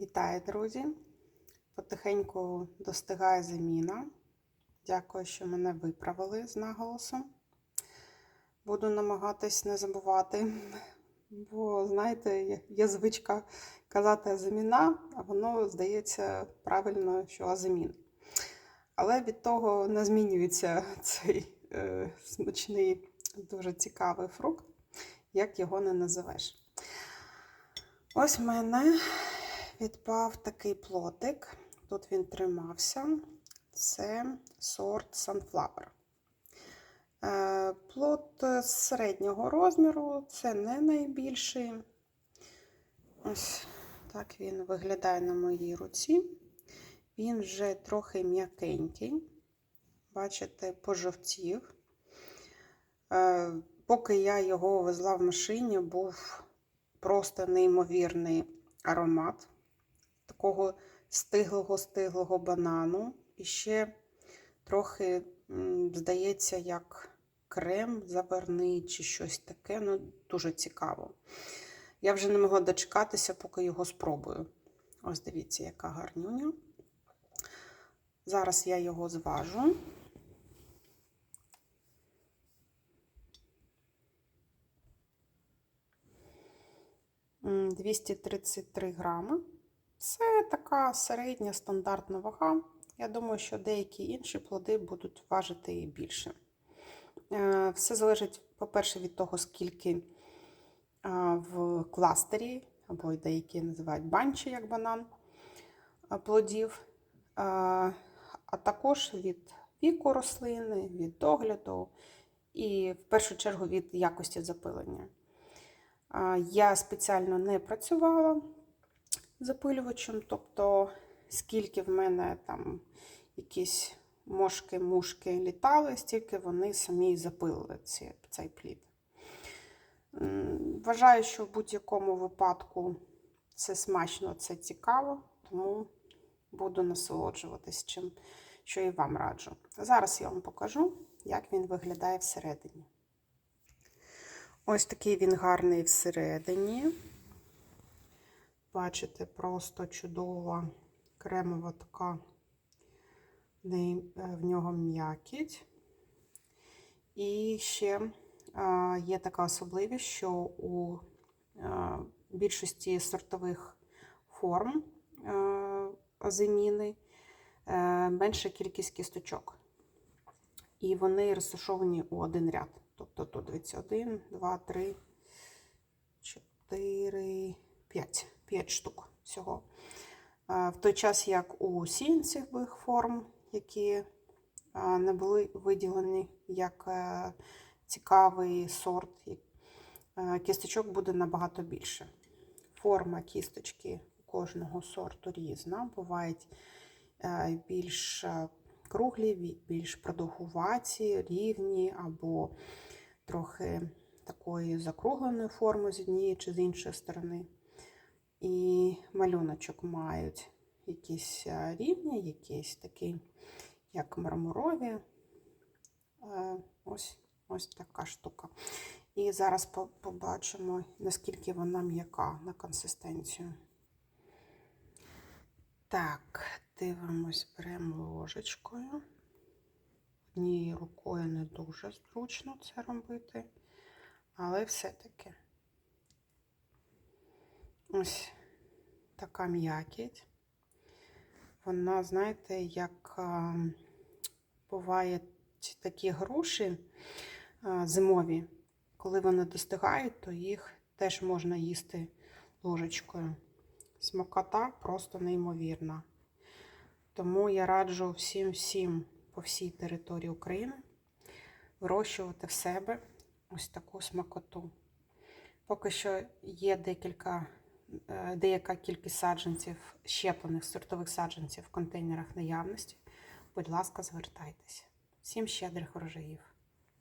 Вітаю, друзі! Потихеньку достигає заміна. Дякую, що мене виправили з наголосом. Буду намагатись не забувати, бо, знаєте, є звичка казати заміна, а воно здається правильно, що азамін. Але від того не змінюється цей е, смачний, дуже цікавий фрукт, як його не називеш. Ось в мене відпав такий плотик. Тут він тримався. Це сорт Sunflower. Е, Плод середнього розміру, це не найбільший. Ось так він виглядає на моїй руці. Він вже трохи м'якенький. Бачите, пожовтів. Е, Поки я його везла в машині, був просто неймовірний аромат такого стиглого-стиглого банану. І ще трохи, здається, як крем заварний чи щось таке. Ну, дуже цікаво. Я вже не могла дочекатися, поки його спробую. Ось дивіться, яка гарнюня. Зараз я його зважу. М, 233 грами. Це така середня стандартна вага. Я думаю, що деякі інші плоди будуть важити і більше. Е, Все залежить, по-перше, від того, скільки в кластері, або деякі називають банчі, як банан, плодів, а також від віку рослини, від догляду і, в першу чергу, від якості запилення. Я спеціально не працювала запилювачем, тобто скільки в мене там якісь мошки-мушки літали, стільки вони самі запилили ці, цей плід. Вважаю, що в будь-якому випадку це смачно, це цікаво, тому буду насолоджуватись чим, що і вам раджу. Зараз я вам покажу, як він виглядає всередині. Ось такий він гарний всередині. Бачите, просто чудова кремова така в нього м'якіть. І ще є така особливість, що у більшості сортових форм азиміни менша кількість кісточок. І вони розташовані у один ряд. Тобто тут дивіться, 1, 2, 3, 4, 5. 5 штук всього. В той час, як у сіянцевих форм, які не були виділені як е, цікавий сорт, е, кісточок буде набагато більше. Форма кісточки кожного сорту різна. Бувають е, більш круглі, більш продовгуваті, рівні, або трохи такої закругленої форми з однієї чи з іншої сторони. І малюночок мають якісь рівні, якісь такі, як мармурові. Ось ось така штука. І зараз побачимо, наскільки вона м'яка на консистенцію. Так, дивимось, беремо ложечкою. Однією рукою не дуже зручно це робити, але все-таки. Ось така м'якіть. Вона, знаєте, як бувають такі груші зимові, коли вони достигають, то їх теж можна їсти ложечкою. Смакота просто неймовірна. Тому я раджу всім-всім по всій території України вирощувати в себе ось таку смакоту. Поки що є декілька деяка кількість саджанців, щеплених сортових саджанців в контейнерах наявності. Будь ласка, звертайтеся. Всім щедрих врожаїв!